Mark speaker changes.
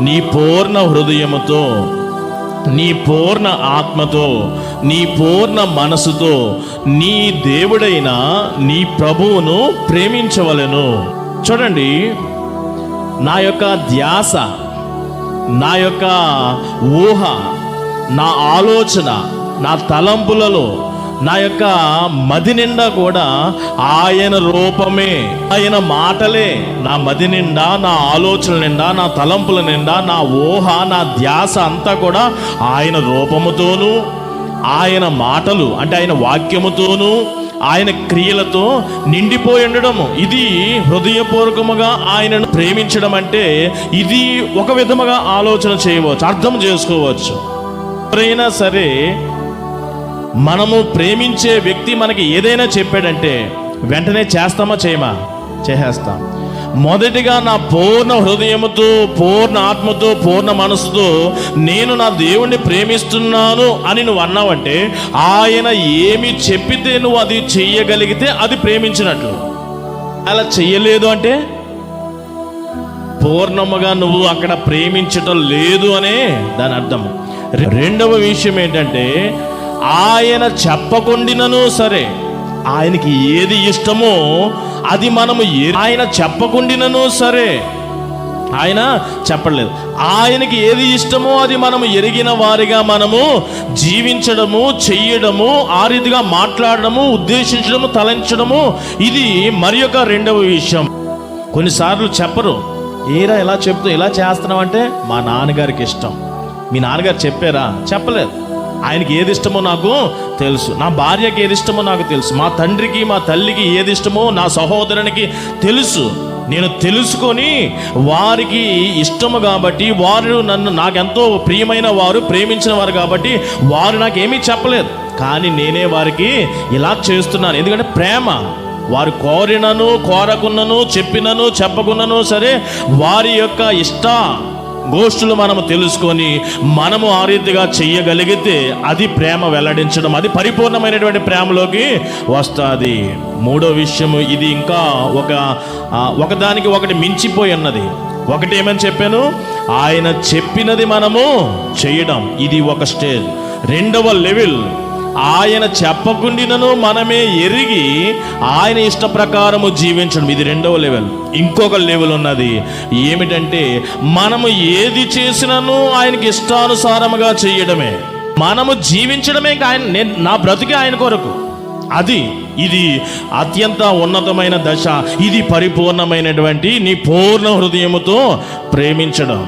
Speaker 1: నీ పూర్ణ హృదయముతో నీ పూర్ణ ఆత్మతో నీ పూర్ణ మనసుతో నీ దేవుడైన నీ ప్రభువును ప్రేమించవలెను. చూడండి నా యొక్క ధ్యాస నా యొక్క ఊహ నా ఆలోచన నా తలంపులలో నా యొక్క మది నిండా కూడా ఆయన రూపమే ఆయన మాటలే. నా మది నిండా నా ఆలోచన నిండా నా తలంపుల నిండా నా ఊహ నా ధ్యాస అంతా కూడా ఆయన రూపముతోనూ ఆయన మాటలు అంటే ఆయన వాక్యముతోనూ ఆయన క్రియలతో నిండిపోయి ఉండడము. ఇది హృదయపూర్వకముగా ఆయనను ప్రేమించడం అంటే ఇది ఒక విధముగా ఆలోచన చేయవచ్చు అర్థం చేసుకోవచ్చు. ఎవరైనా సరే మనము ప్రేమించే వ్యక్తి మనకి ఏదైనా చెప్పాడంటే వెంటనే చేస్తామా చేయమా? చేసేస్తాం. మొదటిగా నా పూర్ణ హృదయముతో పూర్ణ ఆత్మతో పూర్ణ మనసుతో నేను నా దేవుణ్ణి ప్రేమిస్తున్నాను అని నువ్వు అన్నావంటే ఆయన ఏమి చెప్పితే నువ్వు అది చెయ్యగలిగితే అది ప్రేమించినట్లు. అలా చెయ్యలేదు అంటే పూర్ణముగా నువ్వు అక్కడ ప్రేమించటం లేదు అనే దాని అర్థం రెండవ విషయం ఏంటంటే ఆయన చెప్పకుండినను సరే ఆయనకి ఏది ఇష్టమో అది మనము ఆయన చెప్పకుండినను సరే. ఆయన చెప్పలేదు. ఆయనకి ఏది ఇష్టమో అది మనము ఎరిగిన వారిగా మనము జీవించడము చెయ్యడము ఆ రీతిగా మాట్లాడడము ఉద్దేశించడము తలంచడము ఇది మరి యొక్క రెండవ విషయం. కొన్నిసార్లు చెప్పరు. ఏరా ఎలా చెప్తూ ఎలా చేస్తున్నావు అంటే మా నాన్నగారికి ఇష్టం. మీ నాన్నగారు చెప్పారా? చెప్పలేదు. ఆయనకి ఏది ఇష్టమో నాకు తెలుసు. నా భార్యకి ఏది ఇష్టమో నాకు తెలుసు. మా తండ్రికి మా తల్లికి ఏది ఇష్టమో నా సహోదరునికి తెలుసు. నేను తెలుసుకొని వారికి ఇష్టము కాబట్టి వారు నన్ను నాకెంతో ప్రియమైన వారు ప్రేమించిన వారు కాబట్టి వారు నాకేమీ చెప్పలేదు. కానీ నేనే వారికి ఇలా చేస్తున్నాను. ఎందుకంటే ప్రేమ వారు కోరినను కోరకున్నను చెప్పినను చెప్పకున్నను సరే వారి యొక్క ఇష్ట గోష్ఠులు మనము తెలుసుకొని మనము ఆ రీతిగా చెయ్యగలిగితే అది ప్రేమ వెల్లడించడం అది పరిపూర్ణమైనటువంటి ప్రేమలోకి వస్తుంది. మూడో విషయము ఇది ఇంకా ఒక ఒకదానికి ఒకటి మించిపోయి ఉన్నది. ఒకటి ఏమని చెప్పాను? ఆయన చెప్పినది మనము చేయడం ఇది ఒక స్టేజ్. రెండవ లెవెల్. ఆయన చెప్పకుండినను మనమే ఎరిగి ఆయన ఇష్ట ప్రకారము జీవించడం. ఇది రెండవ లెవెల్. ఇంకొక లెవెల్ ఉన్నది. ఏమిటంటే మనము ఏది చేసినను ఆయనకి ఇష్టానుసారముగా చేయడమే. మనము జీవించడమే ఆయన నేను నా బ్రతికే ఆయన కొరకు. అది ఇది అత్యంత ఉన్నతమైన దశ. ఇది పరిపూర్ణమైనటువంటి నీ పూర్ణ హృదయముతో ప్రేమించడం.